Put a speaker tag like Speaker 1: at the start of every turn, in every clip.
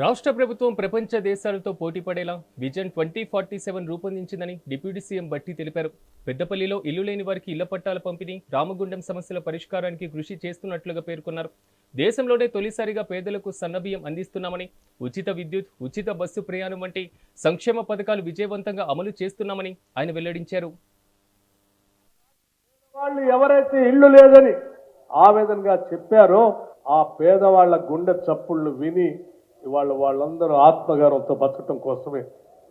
Speaker 1: రాష్ట్ర ప్రభుత్వం ప్రపంచ దేశాలతో పోటీ పడేలా విజన్ ట్వంటీ ఫార్టీ సెవెన్ రూపొందించిందని డిప్యూటీ సీఎం బట్టి తెలిపారు. పెద్దపల్లిలో ఇల్లు లేని వారికి ఇళ్ళ పట్టాల పంపిణీ రామగుండం సమస్యల పరిష్కారానికి కృషి చేస్తున్నట్లుగా పేర్కొన్నారు. దేశంలోనే తొలిసారిగా పేదలకు సన్నబియ్యం అందిస్తున్నామని ఉచిత విద్యుత్ ఉచిత బస్సు ప్రయాణం వంటి సంక్షేమ పథకాలు విజయవంతంగా అమలు చేస్తున్నామని ఆయన వెల్లడించారు.
Speaker 2: వాళ్ళు ఎవరైతే ఇల్లు లేదని ఆవేదనగా చెప్పారో ఆ పేదవాళ్ళ గుండె చప్పుళ్ళు విని ఇవాళ వాళ్ళందరూ ఆత్మగౌరవంతో బతకటం కోసమే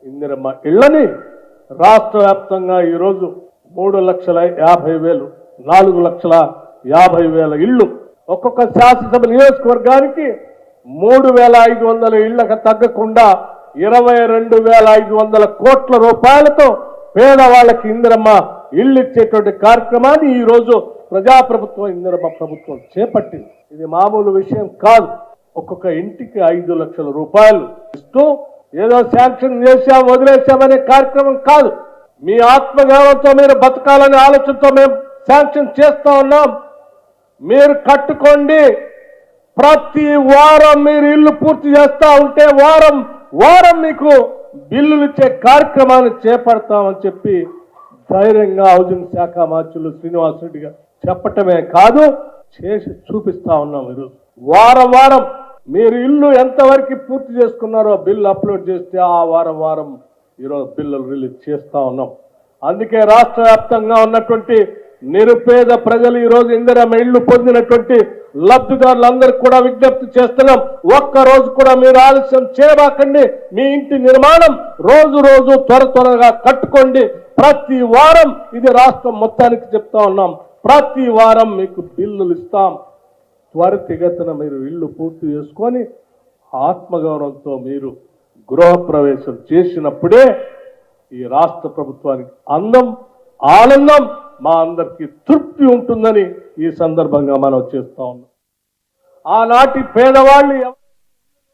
Speaker 2: ఇందిరమ్మ ఇళ్ళని రాష్ట్ర వ్యాప్తంగా ఈరోజు మూడు లక్షల యాభై వేలు నాలుగు లక్షల యాభై వేల ఇళ్ళు. ఒక్కొక్క శాసనసభ నియోజకవర్గానికి మూడు వేల ఐదు వందల ఇళ్ళకు తగ్గకుండా ఇరవై రెండు వేల ఐదు వందల కోట్ల రూపాయలతో పేదవాళ్ళకి ఇందిరమ్మ ఇల్లు ఇచ్చేటువంటి కార్యక్రమాన్ని ఈరోజు ప్రజాప్రభుత్వం ఇందిరమ్మ ప్రభుత్వం చేపట్టింది. ఇది మామూలు విషయం కాదు. ఒక్కొక్క ఇంటికి ఐదు లక్షల రూపాయలు ఇస్తూ ఏదో శాంక్షన్ చేశాం వదిలేసామనే కార్యక్రమం కాదు. మీ ఆత్మగౌరవంతో మీరు బతకాలనే ఆలోచనతో మేము శాంక్షన్ చేస్తా ఉన్నాం. మీరు కట్టుకోండి. ప్రతి వారం మీరు ఇల్లు పూర్తి చేస్తా ఉంటే వారం వారం మీకు బిల్లులు ఇచ్చే కార్యక్రమాన్ని చేపడతామని చెప్పి ధైర్యంగా హౌసింగ్ శాఖ మార్చులు శ్రీనివాసరెడ్డి గారు చెప్పటమే కాదు చేసి చూపిస్తా ఉన్నాం ఈరోజు. వారం వారం మీరు ఇల్లు ఎంతవరకు పూర్తి చేసుకున్నారో బిల్లు అప్లోడ్ చేస్తే ఆ వారం వారం ఈరోజు బిల్లులు రిలీజ్ చేస్తూ ఉన్నాం. అందుకే రాష్ట్ర వ్యాప్తంగా ఉన్నటువంటి నిరుపేద ప్రజలు ఈరోజు ఇందిరమ్మ ఇళ్ళు పొందినటువంటి లబ్ధిదారులందరికీ కూడా విజ్ఞప్తి చేస్తున్నాం. ఒక్క రోజు కూడా మీరు ఆలస్యం చేయబాకండి. మీ ఇంటి నిర్మాణం రోజు రోజు త్వర త్వరగా కట్టుకోండి. ప్రతి వారం ఇది రాష్ట్రం మొత్తానికి చెప్తా ఉన్నాం. ప్రతి వారం మీకు బిల్లులు ఇస్తాం. త్వరితగతిన మీరు ఇల్లు పూర్తి చేసుకొని ఆత్మగౌరవంతో మీరు గృహప్రవేశం చేసినప్పుడే ఈ రాష్ట్ర ప్రభుత్వానికి అందం ఆనందం మా అందరికీ తృప్తి ఉంటుందని ఈ సందర్భంగా మనం చేస్తా ఉన్నాం. ఆనాటి పేదవాళ్ళు